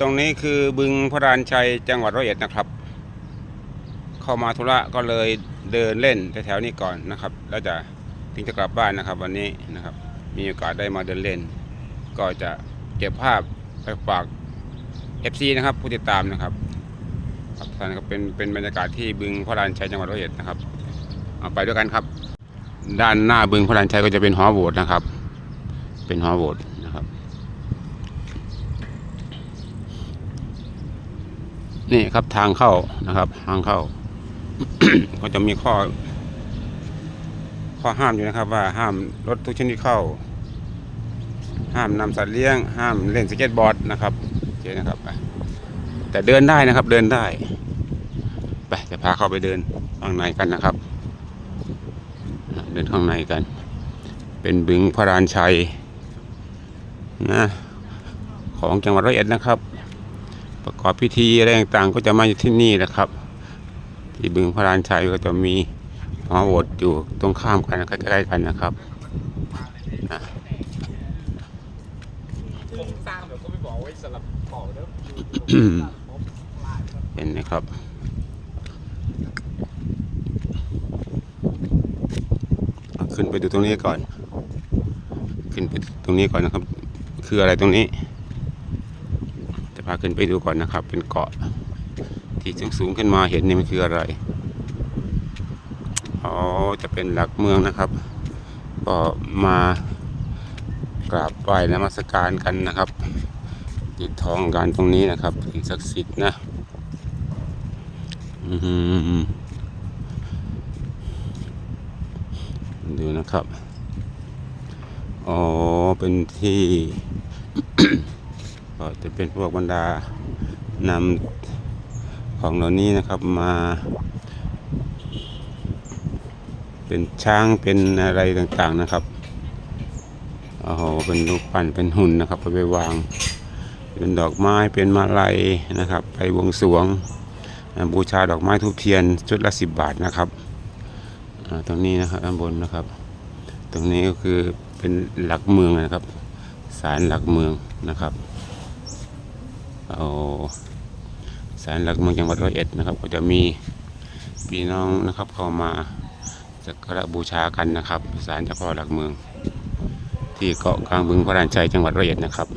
ตรงนี้คือบึงพระรานชัยจังหวัดร้อยเอ็ดนะครับ เข้ามาธุระก็เลยเดินเล่นแถวๆนี้ก่อนนะครับ แล้วจะถึงจะกลับบ้านนะครับ วันนี้นะครับ มีโอกาสได้มาเดินเล่น ก็จะเก็บภาพไปฝาก FC นะครับ ผู้ติดตามนะครับครับท่านครับเป็นเป็นบรรยากาศที่บึงพระรานชัยจังหวัดร้อยเอ็ดนะครับเอาไปด้วยกันครับ ด้านหน้าบึงพระรานชัยก็จะเป็นหอโบสถ์นะครับ เป็นหอโบสถ์ นี่ครับทางเข้านะครับ ทางเข้า ก็จะมีข้อ ข้อห้ามอยู่นะครับ ว่าห้ามรถทุกชนิดเข้า ห้ามนำสัตว์เลี้ยง ห้ามเล่นสเก็ตบอร์ดนะครับโอเคนะครับแต่เดินได้นะครับ เดินได้ไปจะพาเข้าไปเดินข้างในกันนะครับ เดินข้างในกัน เป็นบึงพระรานชัยนะของจังหวัดร้อยเอ็ดนะครับ ประกอบพิธีอะไรต่างๆ ก็จะมาอยู่ที่นี่แหละครับ ที่บึงพระรานชัยก็จะมีหอโบสถ์อยู่ตรงข้ามกันใกล้ๆกันนะครับอะผมสร้างแบบก็ไม่บอกไว้สลับของเห็นนะครับขึ้นไปดูตรงนี้ก่อน ขึ้นไปตรงนี้ก่อนนะครับ คืออะไรตรงนี้ พาขึ้นไปดูก่อนนะครับ เป็นเกาะที่สูงสูงขึ้นมาเห็นนี่มันคืออะไรอ๋อจะเป็นหลักเมืองนะครับ ก็มากราบไหว้นมัสการกันนะครับติดทองกันตรงนี้นะครับสิ่งศักดิ์สิทธิ์นะดูนะครับ อ๋อ เป็นที่ ก็จะเป็นพวกบรรดานำของเหล่านี้นะครับมา เป็นช้างเป็นอะไรต่างๆนะครับโอ้โหเป็นรูปปั้นเป็นหุ่นนะครับเอาไปวาง เป็นดอกไม้เป็นมาลัยนะครับ ไปวงสวง บูชาดอกไม้ทูบเทียนชุดละสิบบาทนะครับตรงนี้นะครับด้านบนนะครับ ตรงนี้ก็คือเป็นหลักเมืองนะครับศาลหลักเมืองนะครับ เอาศาลหลักเมืองจังหวัดร้อยเอ็ดนะครับ ก็จะมีพี่น้องนะครับเข้ามาสักการะบูชากันนะครับศาลเจ้าพ่อหลักเมือง ที่เกาะกลางบึงพระรานชัยจังหวัดร้อยเอ็ดนะครับ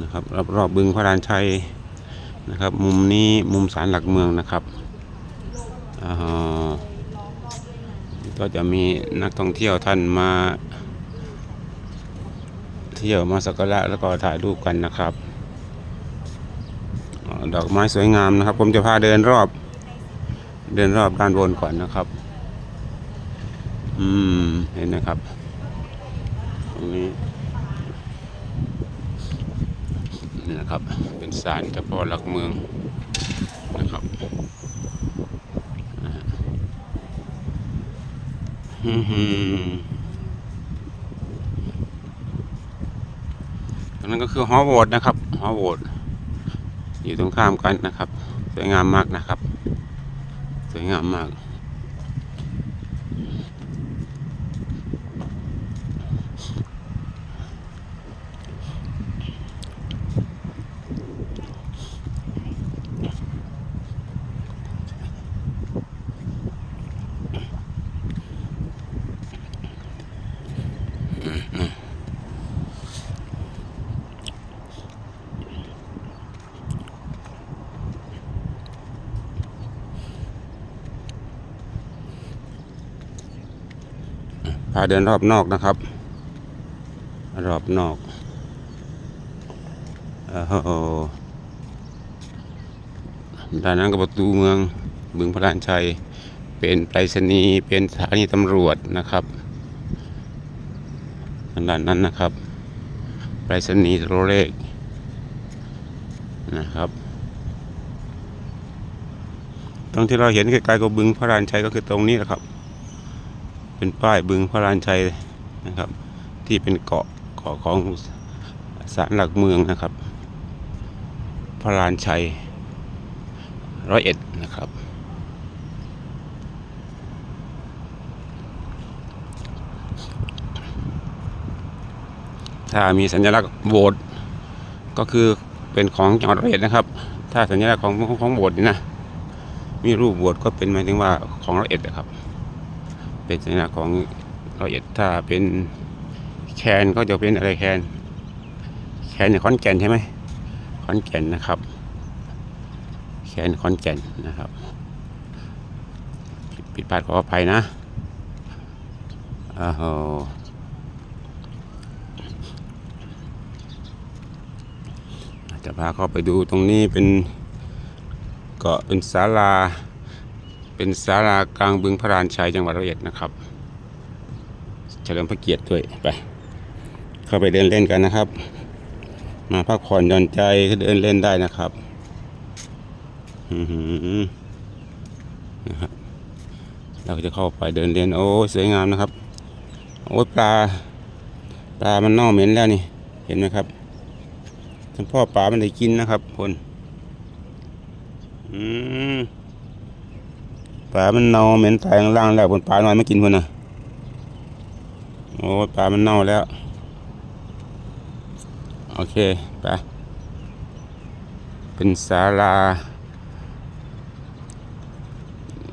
นะครับรอบรอบบึงพระรานชัยนะครับ มุมนี้มุมศาลหลักเมืองนะครับอ่าก็จะมีนักท่องเที่ยวท่านมา เที่ยวมาสักการะแล้วก็ถ่ายรูปกันนะครับ ดอกไม้สวยงามนะครับ ผมจะพาเดินรอบ เดินรอบด้านบนก่อนนะครับ อืมเห็นนะครับตรงนี้นี่นะครับ เป็นศาลเจ้าพ่อหลักเมืองนะครับนะฮะฮึ่ม ตรงนั้นก็คือหอโบสถ์นะครับหอโบสถ์อยู่ตรงข้ามกันนะครับ สวยงามมากนะครับ สวยงามมากาเดินรอบนอกนะครับ รอบนอกโอ้โหด้านนั้นก็ประตูเมืองบึงพระรานชัย เป็นไปรษณีย์เป็นสถานีตำรวจนะครับด้านนั้นนะครับ ไปรษณีย์โทรเลขนะครับ ตรงที่เราเห็นไกลๆกับบึงพระรานชัยก็คือตรงนี้แหละครับ เป็นป้ายบึงพระรานชัยนะครับ ที่เป็นเกาะเกาะของศาลหลักเมืองนะครับ พระรานชัยร้อยเอ็ดนะครับ ถ้ามีสัญลักษณ์โบสถ์ก็คือเป็นของจังหวัดร้อยเอ็ดนะครับ ถ้าสัญลักษณ์ของของของโบสถ์นี่นะมีรูปโบสถ์ก็เป็นหมายถึงว่าของร้อยเอ็ดนะครับ เป็นสัญลักษณ์ของร้อยเอ็ดถ้าเป็นแคนก็จะเป็นอะไรแคนแคนในขอนแก่นใช่ไหมขอนแก่นนะครับ แคนขอนแก่นนะครับผิดพลาดขออภัยนะอ้าวโหจะพาเข้าไปดูตรงนี้เป็นเก็เป็นศาลา เป็นศาลากลางบึงพระรานชัยจังหวัดร้อยเอ็ดนะครับ เฉลิมพระเกียรติด้วยไป เข้าไปเดินเล่นกันนะครับ มาพักผ่อนหย่อนใจก็เดินเล่นได้นะครับนะครับ เราจะเข้าไปเดินเล่นโอ้สวยงามนะครับ โอ้ปลา ปลามันเน่าเหม็นแล้วนี่ เห็นไหมครับท่านพ่อปลามันได้กินนะครับคนอืม ปลามันเน่าเหม็นตายข้างล่างแล้วบนปลาน้อยไม่กินคนนะโอ้ปลามันเน่าแล้ว โอเคไปเป็นศาลา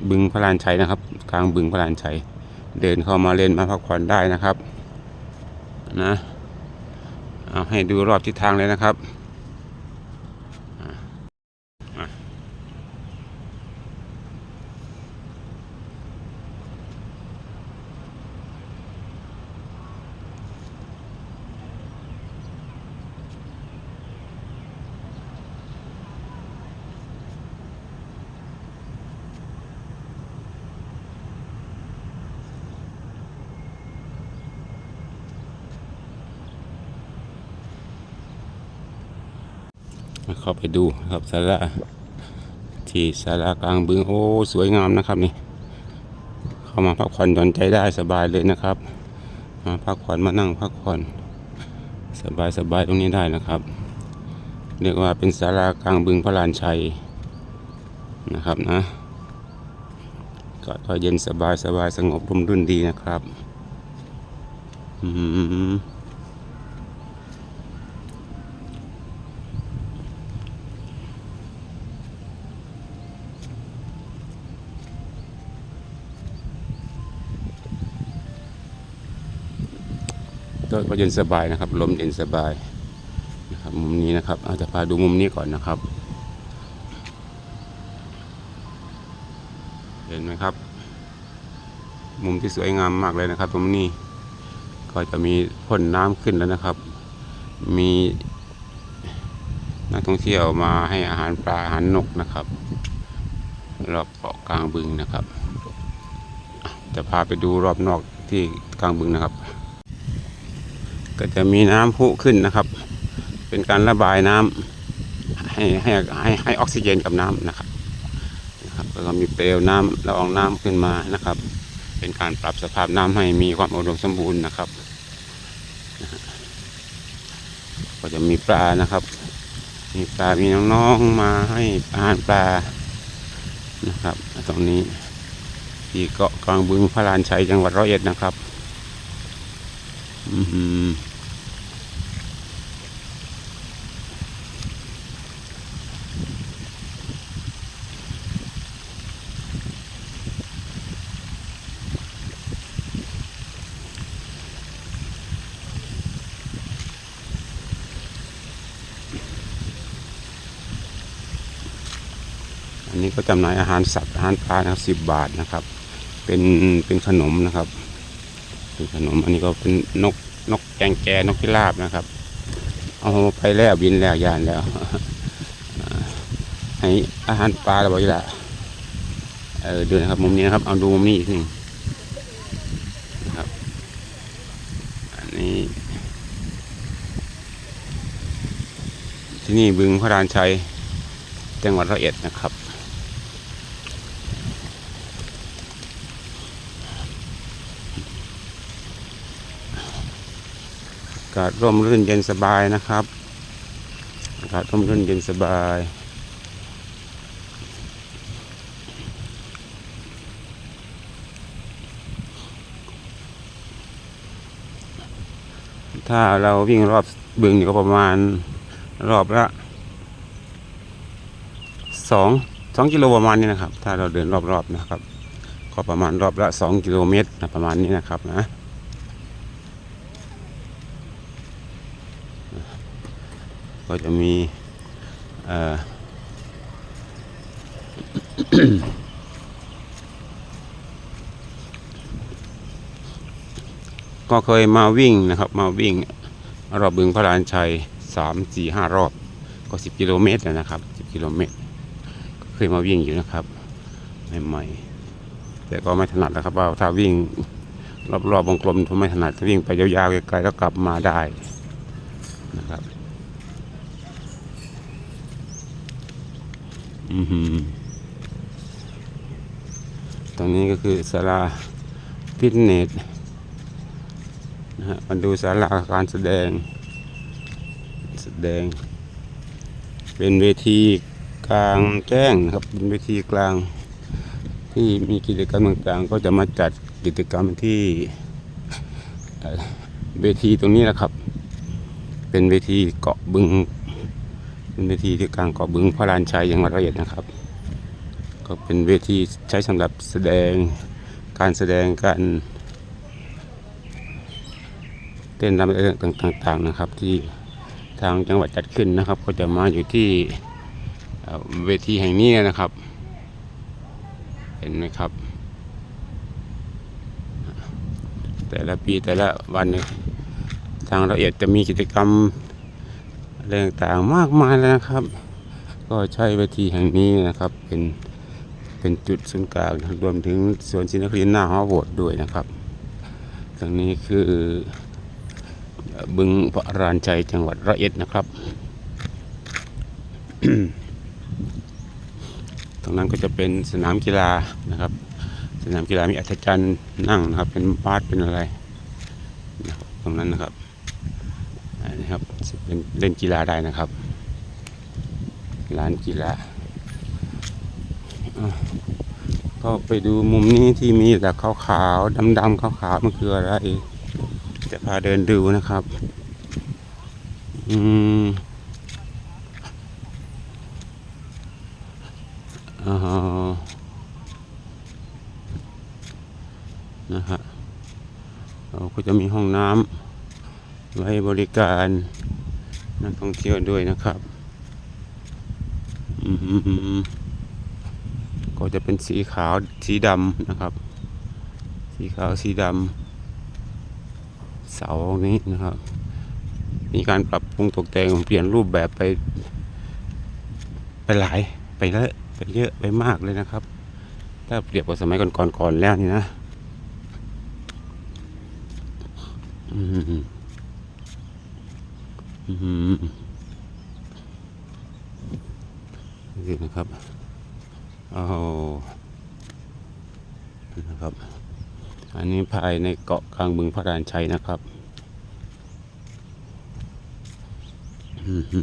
บึงพระลานชัยนะครับ กลางบึงพระลานชัย เดินเข้ามาเล่นมาพักผ่อนได้นะครับ นะ เอาให้ดูรอบทิศทางเลยนะครับ ไปดูครับศาลาที่ศาลากลางบึงโอ้สวยงามนะครับนี่ เข้ามาพักผ่อนหย่อนใจได้สบายเลยนะครับ มาพักผ่อนมานั่งพักผ่อนสบายสบายตรงนี้ได้นะครับ เรียกว่าเป็นศาลากลางบึงพระลานชัยนะครับนะก็ก็เย็นสบายสบายสงบร่มรื่นดีนะครับ อืม ก็ก็เย็นสบายนะครับ ลมเย็นสบายนะครับมุมนี้นะครับอาจจะพาดูมุมนี้ก่อนนะครับ เห็นไหมครับ มุมที่สวยงามมากเลยนะครับ ตรงนี้ก็จะมีพ่นน้ำขึ้นแล้วนะครับ มีนักท่องเที่ยวมาให้อาหารปลาอาหารนกนะครับรอบเกาะกลางบึงนะครับ จะพาไปดูรอบนอกที่กลางบึงนะครับ ก็จะมีน้ำพุขึ้นนะครับ เป็นการระบายน้ำให้ให้ให้ให้ออกซิเจนกับน้ำนะครับนะครับแล้วก็มีเปลวน้ำละอองน้ำขึ้นมานะครับ เป็นการปรับสภาพน้ำให้มีความอุดมสมบูรณ์นะครับ ก็จะมีปลานะครับ มีปลา มีน้องๆมาให้อาหารปลานะครับ ตรงนี้ที่เกาะกลางบึงพระลานชัยจังหวัดร้อยเอ็ดนะครับ อือ ก็จำหน่ายอาหารสัตว์อาหารปลานะสิบบาทนะครับ เป็นเป็นขนมนะครับ เป็นขนมอันนี้ก็เป็นนกนกแกงแกนกพิราบนะครับ เอาไปแล้วบินแล้วยานแล้วอ่าให้อาหารปลาเราบอกอยู่ละเออดูนะครับมุมนี้นะครับ เอาดูมุมนี้อีกหนึ่งนะครับ อันนี้ ที่นี่บึงพระรานชัยจังหวัดร้อยเอ็ดนะครับ อากาศร่มรื่นเย็นสบายนะครับ อากาศร่มรื่นเย็นสบาย ถ้าเราวิ่งรอบบึงนี่ก็ประมาณรอบละสองสองกิโลประมาณนี้นะครับ ถ้าเราเดินรอบๆนะครับ ก็ประมาณรอบละสองกิโลเมตรนะประมาณนี้นะครับนะ ก็จะมีก็เคยมาวิ่งนะครับ มาวิ่งรอบบึงพระลานชัยสามสี่ห้ารอบ ก็สิบกิโลเมตรนะครับสิบกิโลเมตรก็เคยมาวิ่งอยู่นะครับใหม่ๆแต่ก็ไม่ถนัดนะครับว่าถ้าวิ่งรอบๆวงกลมผมไม่ถนัดถ้าวิ่งไปยาวๆไกลๆแล้วกลับมาได้นะครับ อือหือ ตรงนี้ก็คือศาลาฟิตเนสนะฮะมาดูศาลาการแสดง แสดง เป็นเวทีกลางแจ้งนะครับ เป็นเวทีกลาง ที่มีกิจกรรมต่างๆ ก็จะมาจัดกิจกรรมที่เอ่อเวทีตรงนี้นะครับ เป็นเวทีเกาะบึง เป็นเวทีที่กลางเกาะบึงพระลานชัยจังหวัดร้อยอ็ดนะครับ ก็เป็นเวทีใช้สำหรับแสดงการแสดงการเต้นรำอะไรต่างๆนะครับ ที่ทางจังหวัดจัดขึ้นนะครับ ก็จะมาอยู่ที่เวทีแห่งนี้นะครับ เห็นไหมครับ แต่ละปีแต่ละวันนะทางละเอียดจะมีกิจกรรม อะไรต่างๆมากมายเลยนะครับ ก็ใช้เวทีแห่งนี้นะครับเป็นเป็นจุดศูนย์กลางรวมถึงสวนศิลปรีนหน้าหอโบสถ์ด้วยนะครับตรงนี้คือบึงพระรานชัยจังหวัดระเอ็ดนะครับ ตรงนั้นก็จะเป็นสนามกีฬานะครับ สนามกีฬามีอัศจรรย์นั่งนะครับ เป็นบาสเป็นอะไร ตรงนั้นนะครับ นนี้ครับเป็นเล่นกีฬาได้นะครับลานกีฬาก็ไปดูมุมนี้ที่มีแต่ขาวๆดำๆขาวๆมันคืออะไรจะพาเดินดูนะครับ อืมอ๋อนะฮะเราก็จะมีห้องน้ำ ไว้บริการนักท่องเที่ยวด้วยนะครับก็จะเป็นสีขาวสีดำนะครับ สีขาวสีดำเสานี้นะครับ มีการปรับปรุงตกแต่งเปลี่ยนรูปแบบไป ไปหลายไปเยอะไปเยอะไปมากเลยนะครับ ถ้าเปรียบกับสมัยก่อนๆแล้วนี่นะ อืม นี่นะครับเอานะครับ อันนี้ภายในเกาะกลางบึงพระรานชัยนะครับอืมอื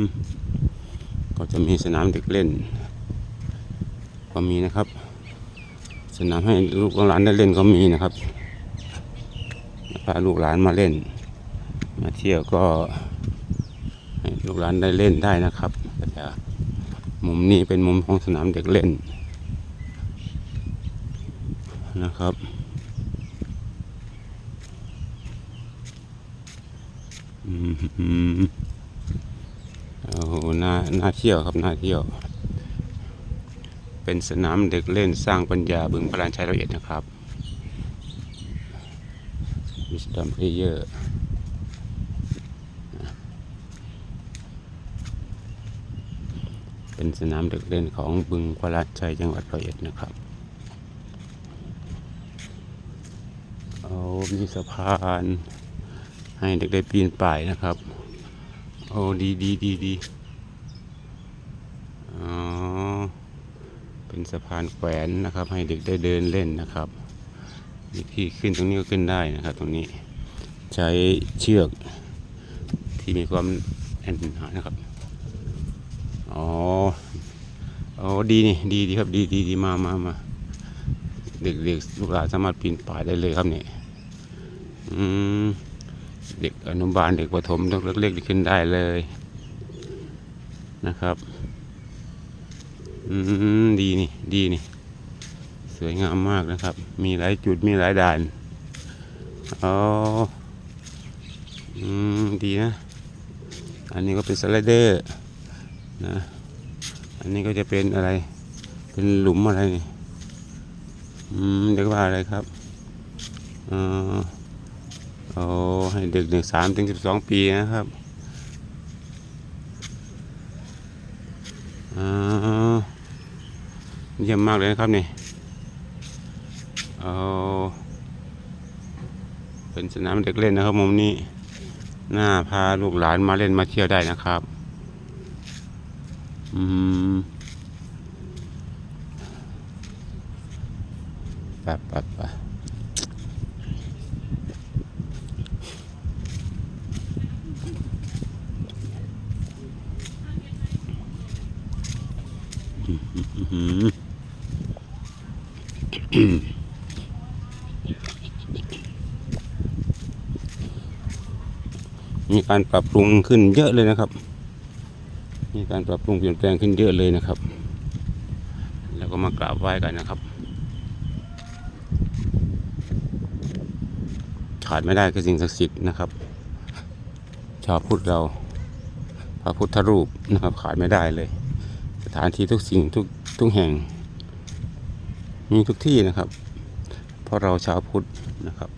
มก็จะมีสนามเด็กเล่น ก็มีนะครับ สนามให้ลูกหลานได้เล่นก็มีนะครับพาลูกหลานมาเล่น มาเที่ยวก็ให้ลูกหลานได้เล่นได้นะครับก็จะมุมนี้เป็นมุมของสนามเด็กเล่นนะครับอืมโอ้โหน่าน่าเที่ยวครับน่าเที่ยว เป็นสนามเด็กเล่นสร้างปัญญาบึงพลานชัยร้อยเอ็ดนะครับวิสดัมเพเยอร์เป็นสนามเด็กเล่นของบึงพระลานชัยจังหวัดร้อยเอ็ดนะครับเอามีสะพานให้เด็กได้ปีนป่ายนะครับ โอ้ดีดีดีดีอ๋อ เป็นสะพานแขวนนะครับ ให้เด็กได้เดินเล่นนะครับมีที่ขึ้นตรงนี้ก็ขึ้นได้นะครับ ตรงนี้ใช้เชือกที่มีความแน่นหนานะครับอ๋อโอ้ดีนี่ดีดีครับดีดีดีมามามาเด็กเด็กลูกหลานสามารถปีนป่ายได้เลยครับเนี่ยอืมเด็กอนุบาลเด็กประถมเล็กเล็กๆขึ้นได้เลยนะครับ อืมดีนี่ ดีนี่ สวยงามมากนะครับ มีหลายจุดมีหลายด่านอ๋ออืมดีนะ อันนี้ก็เป็นสไลเดอร์นะ อันนี้ก็จะเป็นอะไร เป็นหลุมอะไรนี่อืมเรียกว่าอะไรครับเออโอ้ให้เด็กหนึ่งสามถึงสิบสองปีนะครับอ่า เยี่ยมมากเลยนะครับนี่เอาเป็นสนามเด็กเล่นนะครับมุมนี้น่าพาลูกหลานมาเล่นมาเที่ยวได้นะครับ อืมไปไปไปอื้อหือมี การปรับปรุงขึ้นเยอะเลยนะครับ มีการปรับปรุงเปลี่ยนแปลงขึ้นเยอะเลยนะครับ แล้วก็มากราบไหว้กันนะครับ ขาดไม่ได้คือสิ่งศักดิ์สิทธิ์นะครับ ชาวพุทธเราพระพุทธรูปนะครับขาดไม่ได้เลย สถานที่ทุกสิ่งทุกทุกแห่ง มีทุกที่นะครับ เพราะเราชาวพุทธนะครับ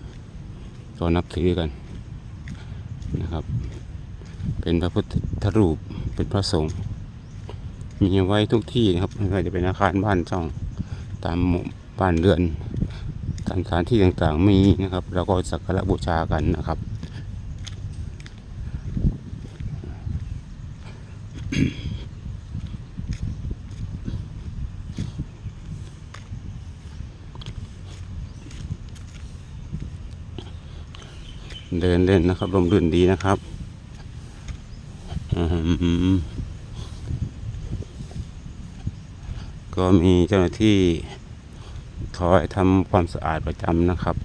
เรานับถือกันนะครับ เป็นพระพุทธรูปเป็นพระสงฆ์มีไว้ทุกที่นะครับไม่ว่าจะเป็นอาคารบ้านช่องตามหมู่บ้านเรือนตามสถานที่ต่างๆมีนะครับเราก็สักการะบูชากันนะครับเดินเล่นนะครับลมรื่นดีนะครับ ก็มีเจ้าหน้าที่คอยทำความสะอาดประจำนะครับ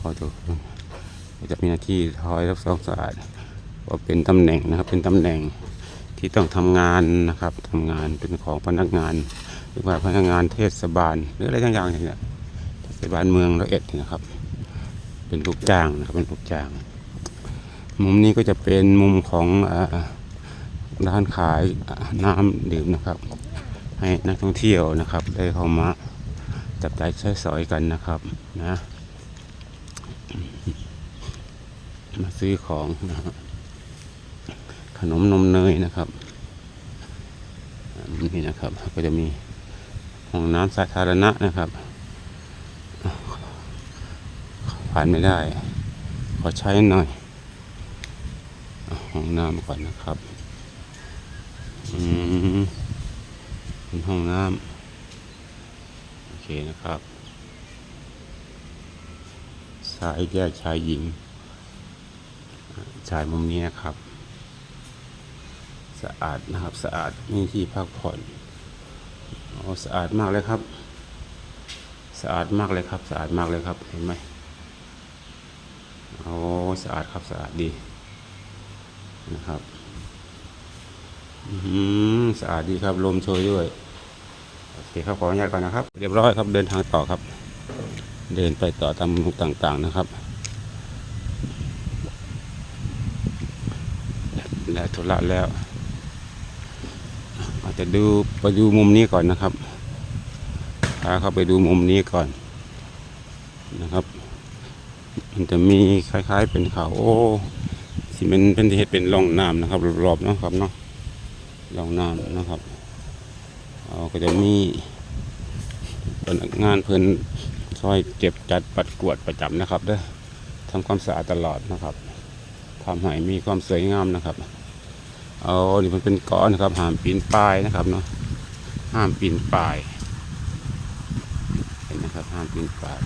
ก็จะจะมีหน้าที่คอยรับความสะอาดก็เป็นตำแหน่งนะครับ เป็นตำแหน่งที่ต้องทำงานนะครับทำงานเป็นของพนักงาน หรือว่าพนักงานเทศบาลหรืออะไรต่างๆอย่างเงี้ยเทศบาลเมืองละเอ็ดนี่นะครับ เป็นลูกจ้างนะครับเป็นลูกจ้าง มุมนี้ก็จะเป็นมุมของร้านขายน้ำดื่มนะครับ ให้นักท่องเที่ยวนะครับ ได้เข้ามาจับจ่ายใช้สอยกันนะครับนะมาซื้อของนะขนมนมเนยนะครับนี่นะครับ ก็จะมีห้องน้ำสาธารณะนะครับผ่านไม่ได้ ขอใช้หน่อย ห้องน้ำก่อนนะครับ อืมเป็นห้องน้ำโอเคนะครับชายแยกชายหญิงชายมุมนี้นะครับ สะอาดนะครับสะอาดนี่ที่พักผ่อนโอ้สะอาดมากเลยครับ สะอาดมากเลยครับ สะอาดมากเลยครับเห็นไหมโอ้สะอาดครับสะอาดดี นะครับสะอาดดีครับลมโชยด้วย โอเคครับขออนุญาตก่อนนะครับ เรียบร้อยครับเดินทางต่อครับ เดินไปต่อตามมุมต่างๆนะครับ และธุระแล้ว อาจจะดูไปดูมุมนี้ก่อนนะครับพาเข้าไปดูมุมนี้ก่อนนะครับ มันจะมีคล้ายๆเป็นเขาโอ้ ที่มันเป็นที่เฮ็ดเป็นร่องน้ำนะครับรอบๆเนาะครับเนาะร่องน้ำนะครับเอาก็จะมีพนักงานเพิ่นช่วยเก็บจัดปัดกวดประจำนะครับเด้อทำความสะอาดตลอดนะครับทำให้มีความสวยงามนะครับเอานี่มันเป็นก้อนนะครับห้ามปีนป่ายนะครับเนาะห้ามปีนป่ายเห็นนะครับห้ามปีนป่าย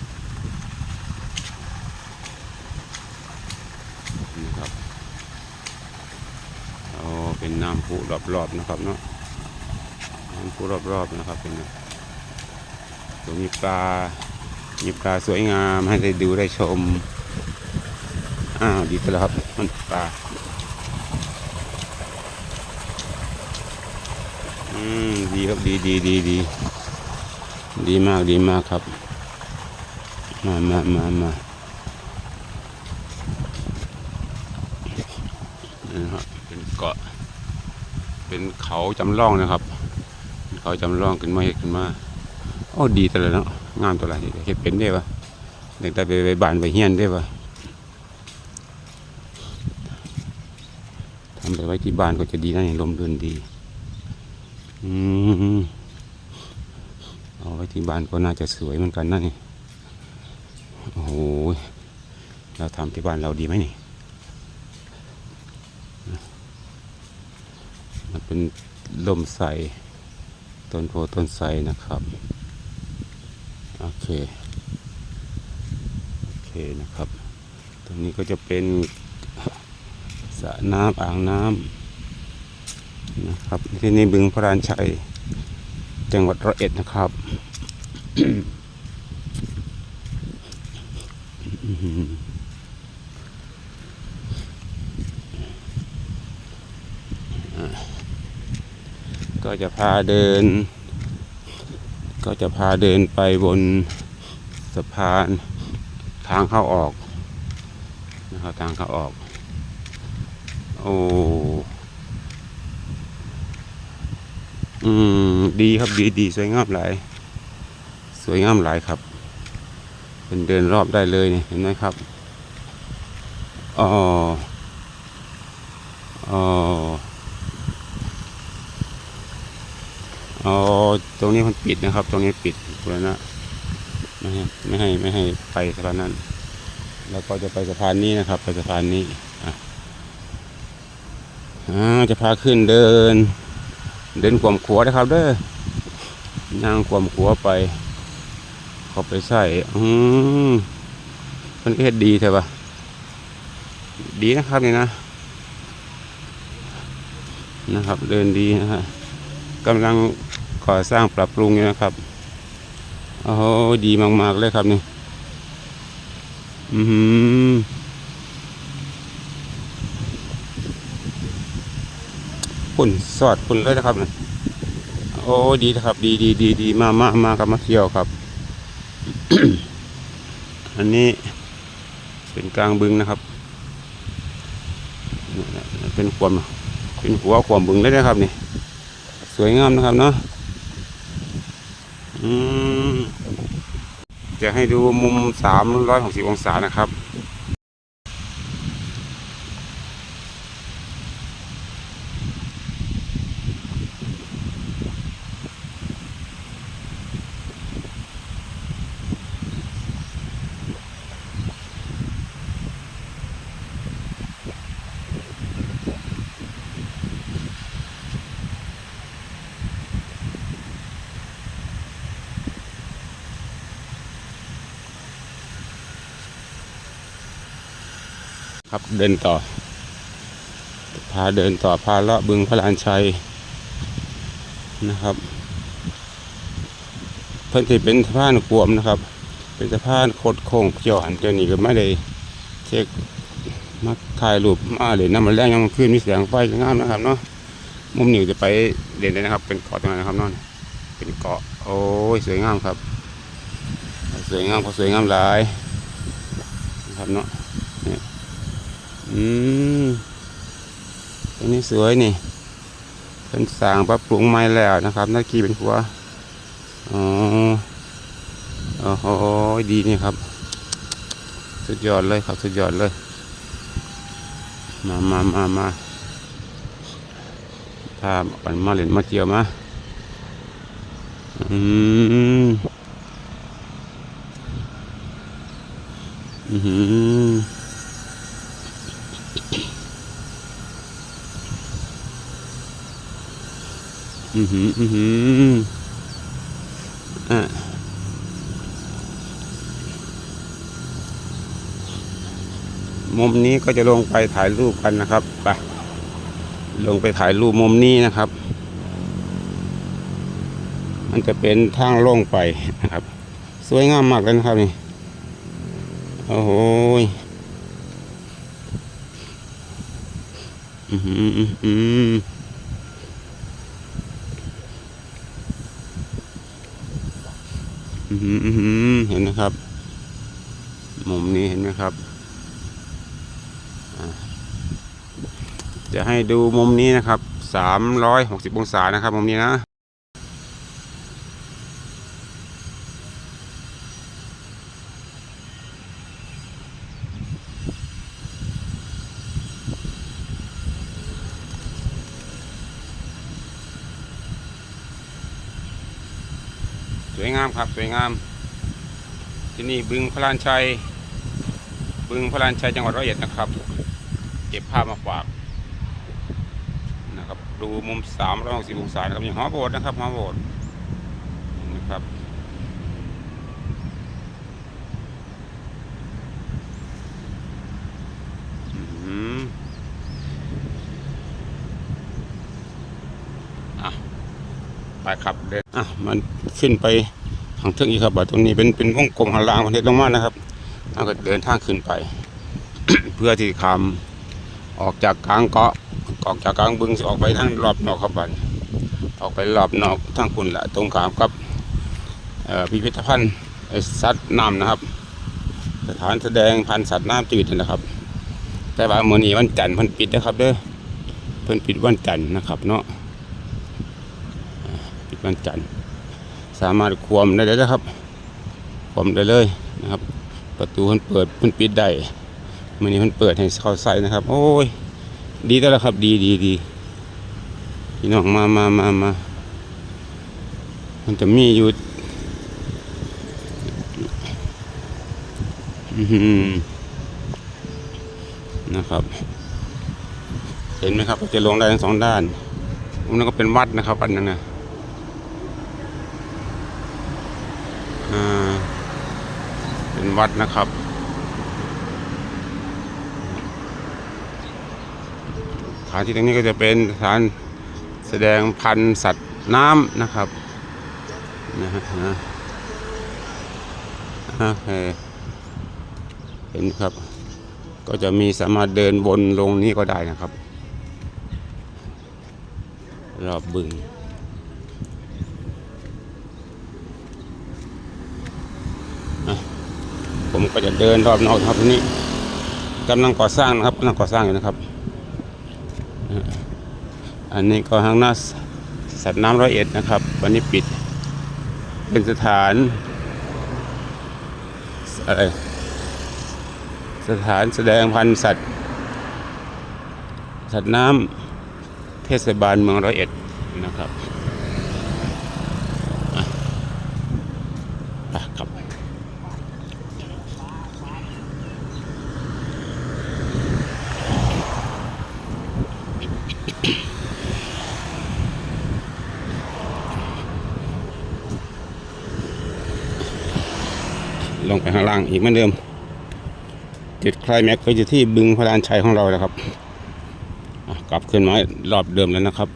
นะครับ โอ้เป็นน้ำพุรอบๆนะครับเนาะมันผู้รอบๆนะครับเป็นตัวมีปลา มีปลาสวยงามให้ได้ดูได้ชม อ้าวดีไปแล้วครับมันปลา อืมดีครับดีดีดีดีดีมากดีมากครับ มามามามานี่นะครับเป็นเกาะ เป็นเขาจำลองนะครับเขาจำลองขึ้นมาเห็ดขึ้นมาโอ้ดีต่ละเนาะงามตัวละเห็ดเป็นได้ปะเด็กได้ไปไปบ้านไปเฮียนได้ปะทำไปไว้ที่บ้านก็จะดีนะนี่ลมเรือนดีอืมเอาไว้ที่บ้านก็น่าจะสวยเหมือนกันนะนี่โอ้โหเราทำที่บ้านเราดีไหมนี่เป็น ลมใส ต้นโพต้นไทรนะครับ โอเค โอเคนะครับ ตรงนี้ก็จะเป็นสระน้ำอ่างน้ำนะครับ ที่นี่บึงพระรานชัย จังหวัดร้อยเอ็ดนะครับ ก็จะพาเดิน ก็จะพาเดินไปบนสะพานทางเข้าออกนะครับทางเข้าออก โอ้อืมดีครับดีดีสวยงามหลาย สวยงามหลายครับ เป็นเดินรอบได้เลยนี่เห็นไหมครับอ๋ออ๋อต รงนี้มันปิดนะครับ ตรงนี้ปิดเลยนะไม่ให้ไม่ให้ไม่ให้ไปสะพานนั้น แล้วก็จะไปสะพานนี้นะครับ ไปสะพานนี้อะจะพาขึ้นเดิน เดินขวมขัวนะครับ เด้อย่างขวมขัวไปเขาไปใส่อืมมันก็เฮ็ดดีใช่ปะดีนะครับนี่นะ นะครับ เดินดีนะฮะกำลัง ก่อสร้างปรับปรุงอยู่นะครับโอ้ดีมาก ๆ เลยครับนี่อือหือปุ่นสอดปุ่นเลยนะครับนะโอ้ดีนะครับ ดีดีดีดีมามามากับมาเที่ยวครับ อันนี้เป็นกลางบึงนะครับ เป็นความเป็นหัวความบึงเลยนะครับนี่ สวยงามนะครับเนาะ จะให้ดูมุมสามร้อยหกสิบองศานะครับ เดินต่อ พาเดินต่อพาเลาะบึงพระลานชัยนะครับ เพิ่นที่เป็นสะพานกวมนะครับ เป็นสะพานโคดโค้งกี่ยวหันเจ้านี่ก็ไม่ได้เช็คมาถ่ายรูปมาเลยน้ำมันแรงยังขึ้นมีเสียงไฟงามนะครับเนาะมุมนี้จะไปเด่นเลยนะครับ เป็นเกาะตรงนั้นนะครับเนาะเป็นเกาะโอ้ยสวยงามครับ สวยงามก็สวยงามหลายนะครับเนาะ อืมตรงนี้สวยนี่เพิ่นสางปรับปรุงใหม่แล้วนะครับนากีเป็นหัวอ๋อโอ้โหดีนี่ครับ สุดยอดเลยครับ สุดยอดเลย มามามามาพาปันมาเล่นมาเที่ยวมาอืมอืม อือหือ อือหืออะมุมนี้ก็จะลงไปถ่ายรูปกันนะครับ ไป ลงไปถ่ายรูปมุมนี้นะครับ มันจะเป็นทางลงไปนะครับ สวยงามมากเลยนะครับนี่ โอ้โหอือหืออื้อหืออื้อหืออื้อหือเห็นนะครับ มุมนี้เห็นไหมครับ จะให้ดูมุมนี้นะครับสามร้อยหกสิบองศานะครับ มุมนี้นะสวยงามครับ สวยงาม ที่นี่บึงพลานชัย บึงพระลานชัยจังหวัดร้อยเอ็ดนะครับ เก็บภาพมาฝากนะครับ ดูมุมสามร้อยหกสิบองศานะครับอย่างหอโบสถ์นะครับหอโบสถ์นะครับอื้อหืออะไปครับเดินอะมันขึ้นไปทางเทิงอีกครับบัดตรงนี้เป็นเป็นวงกลมหางลางประเทศลงมานะครับ แล้วก็เดินทางขึ้นไป เพื่อที่คำออกจากกลางเกาะออกจากกลางบึงออกไปทางรอบนอกครับบัดออกไปรอบนอกทางคุณละตรงขามกับพิพิธภัณฑ์ไอ้สัตว์น้ำนะครับ สถานแสดงพันธุ์สัตว์น้ำจืดนนนะครับ แต่ว่ามื้อนี้วันจันทร์เพิ่นปิดนะครับเด้อเพิ่นปิดวันจันทร์นะครับเนาะปิดวันจันทร์สามารถควมได้เลยนะครับควมได้เลยนะครับ ประตูเพิ่นเปิดเพิ่นปิดได้มื้อนี้เพิ่นเปิดให้เข้าใส่นะครับ โอ้ย ดีแต่ละครับ ดีดีดีพี่น้องมามามามามันจะมีอยู่นะครับ เห็นไหมครับจะลงได้ทั้งสองด้านมันก็เป็นวัดนะครับอันนั้นนะอ่า เป็น วัดนะครับ สถานที่ตรงนี้ก็จะเป็นสถานแสดงพันธุ์สัตว์น้ำนะครับนะฮะโอเคเห็นครับ ก็จะมีสามารถเดินบนลงนี้ก็ได้นะครับ รอบบึง ผมก็จะเดินรอบนอกครับที่นี้กำลังก่อสร้างนะครับกำลังก่อสร้างอยู่นะครับ อันนี้ก็ทางหน้าสัตว์น้ำร้อยเอ็ดนะครับ วันนี้ปิด เป็นสถานอะไรสถานแสดงพันธุ์สัตว์ สัตว์น้ำเทศบาลเมืองร้อยเอ็ดนะครับอะไปครับ ลงไปข้างล่างอีกเหมือนเดิม จุดคลายแม็กก็อยู่ที่บึงพระลานชัยของเราแล้วครับกลับขึ้นมารอบเดิมแล้วนะครับ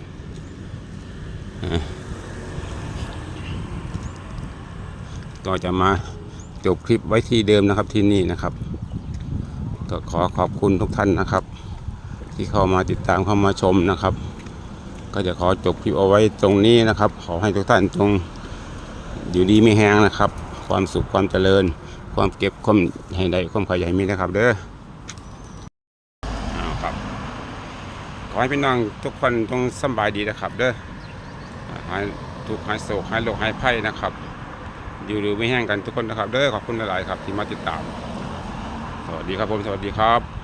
ก็จะมาจบคลิปไว้ที่เดิมนะครับที่นี่นะครับก็ขอขอบคุณทุกท่านนะครับ ที่เข้ามาติดตามเข้ามาชมนะครับ ก็จะขอจบคลิปเอาไว้ตรงนี้นะครับ ขอให้ทุกท่านจงอยู่ดีไม่แห้งนะครับ ความสุขความเจริญ ความเก็บความให้ได้ความขยันมีนะครับเด้อเอาครับขอให้พี่น้องทุกคนต้องสบายดีนะครับเด้อหายทุกหายโศกหายโรคหายภัยนะครับอยู่หรือไม่แห้งกันทุกคนนะครับเด้อขอบคุณหลายๆครับที่มาติดตาม สวัสดีครับผมสวัสดีครับ